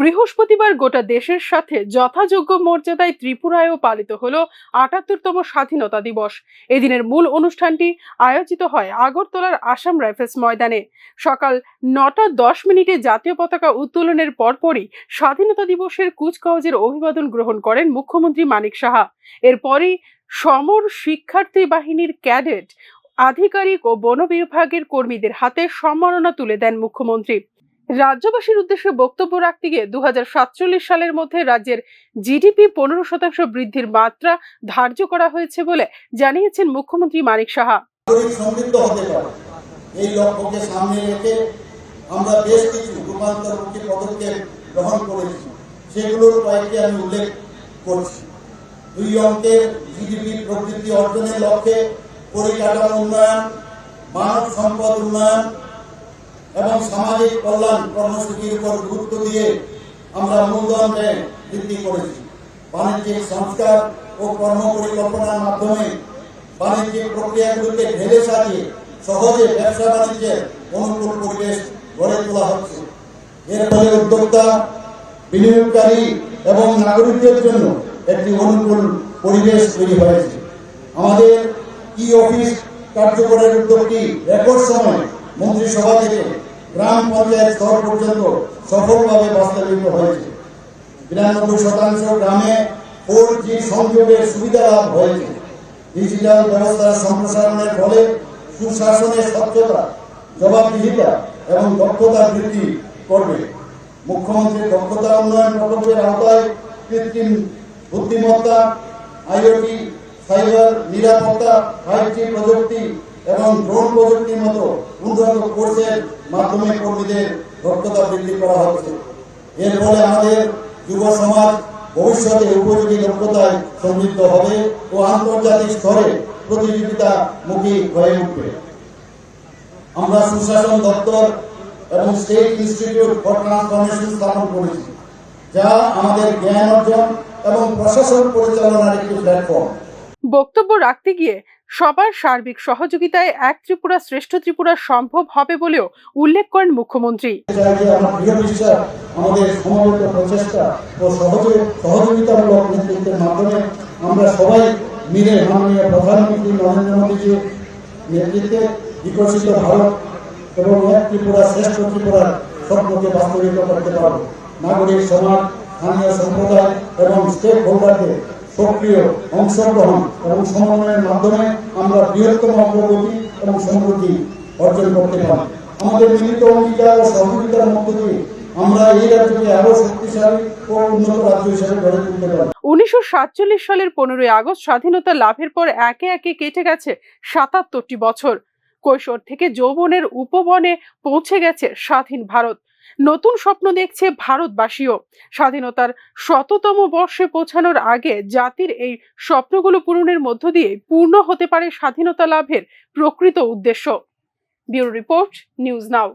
বৃহস্পতিবার গোটা দেশের সাথে যথাযোগ্য মর্যাদায় ত্রিপুরায়ও পালিত হলো আটাত্তরতম স্বাধীনতা দিবস। এদিনের মূল অনুষ্ঠানটি আয়োজিত হয় আগরতলার আসাম রাইফেলস ময়দানে। সকাল নটা দশ মিনিটে জাতীয় পতাকা উত্তোলনের পরপরই স্বাধীনতা দিবসের কুচকাওয়াজের অভিবাদন গ্রহণ করেন মুখ্যমন্ত্রী মানিক সাহা। এরপরই সমর শিক্ষার্থী বাহিনীর ক্যাডেট, আধিকারিক ও বন বিভাগের কর্মীদের হাতে সম্মাননা তুলে দেন মুখ্যমন্ত্রী। রাজ্যবাসীর উদ্দেশ্যে বক্তব্য রাখতে গিয়ে দু হাজার সাতচল্লিশ সালের মধ্যে রাজ্যের জিডিপি পনেরো শতাংশ বৃদ্ধির মাত্রা ধার্য করা হয়েছে বলে জানিয়েছেন মুখ্যমন্ত্রী মানিক সাহা। এই লক্ষ্যকে সামনে রেখে আমরা বেশ কিছু রূপান্তরমুখী পদক্ষেপ গ্রহণ করেছি। সেগুলোর কয়েকটি আমি উল্লেখ করছি। দুই অঙ্কের জিডিপি অর্জনের লক্ষ্যে পরিকাঠামো উন্নয়ন, মানব সম্পদ উন্নয়ন এবং সামাজিক কল্যাণ কর্মসূচির উপর গুরুত্ব দিয়ে আমরা মূলধন বৃদ্ধি করেছি। বাণিজ্যিক সংস্কার ও কর্ম পরিকল্পনার মাধ্যমে বাণিজ্যিক প্রক্রিয়াগুলিকে ঢেলে সাজিয়ে সহজে ব্যবসা বাণিজ্যের অনুকূল পরিবেশ গড়ে তোলা হচ্ছে। এর ফলে উদ্যোক্তা, বিনিয়োগকারী এবং নাগরিকদের জন্য একটি অনুকূল পরিবেশ তৈরি হয়েছে। আমাদের ই অফিস কার্যকরের উদ্যোগটি রেকর্ড সময় মন্ত্রিসভা থেকে গ্রাম পঞ্চায়েত স্তর পর্যন্ত সফলভাবে বাস্তবায়িত হয়েছে। বিরানব্বই শতাংশ গ্রামে ফোর জি সংযোগের সুবিধা লাভ হয়েছে। ডিজিটাল ব্যবস্থার সম্প্রসারণের ফলে সুশাসনের স্বচ্ছতা, জবাবদিহিতা এবং দক্ষতা বৃদ্ধি করবে। মুখ্যমন্ত্রী দক্ষতা উন্নয়ন প্রকল্পের আওতায় কৃত্রিম বুদ্ধিমত্তা, আইওটি, সাইবার নিরাপত্তা, ফাইভ প্রযুক্তি এবং ড্রোন প্রযুক্তির মতো উন্নত কোর্সের মাধ্যমে কর্মীদের দক্ষতা বৃদ্ধি করা হচ্ছে। এর ফলে আমাদের যুব সমাজ ভবিষ্যতে উপযোগী দক্ষতায় সমৃদ্ধ হবে ও আন্তর্জাতিক স্তরে প্রতিযোগিতামুখী হয়ে উঠবে। আমরা সুশাসন দপ্তর এবং স্টেট ইনস্টিটিউট ফর ট্রান্সফরমেশন স্থাপন করেছি, যা আমাদের জ্ঞান অর্জন এবং প্রশাসন পরিচালনার একটি প্ল্যাটফর্ম। বক্তব্য রাখতে গিয়ে সবার সার্বিক সহযোগিতায় এক ত্রিপুরা শ্রেষ্ঠ ত্রিপুরা সম্ভব হবে বলেও উল্লেখ করেন মুখ্যমন্ত্রী। আমার সবাই মিলে মাননীয় প্রধানমন্ত্রী নরেন্দ্র মোদীজির নেতৃত্বে বিকশিত ভারত এবং এক ত্রিপুরা শ্রেষ্ঠ ত্রিপুরার স্বপ্নকে করতে পারব। নাগরিক সমাজ, স্থানীয় সম্প্রদায় এবং স্টেক সক্রিয় অংশগ্রহণ এবং সমন্বয়ের মাধ্যমে আমরা বৃহত্তম অগ্রগতি এবং সমৃদ্ধি অর্জন করতে পারি। আমাদের মিলিত অঙ্গীকার ও সহযোগিতার মধ্য দিয়ে আমরা এই রাজ্যকে আরও শক্তিশালী ও উন্নত রাজ্য হিসেবে গড়ে তুলতে পারি। উনিশশো সাতচল্লিশ সালের পনেরোই আগস্ট স্বাধীনতা লাভের পর একে একে কেটে গেছে সাতাত্তরটি বছর। কৈশোর থেকে যৌবনের উপবনে পৌঁছে গেছে স্বাধীন ভারত। নতুন স্বপ্ন দেখছে ভারতবাসীও। স্বাধীনতার শততম বর্ষে পৌঁছানোর আগে জাতির এই স্বপ্নগুলো পূরণের মধ্য দিয়ে পূর্ণ হতে পারে স্বাধীনতা লাভের প্রকৃত উদ্দেশ্য। Bureau report, news now.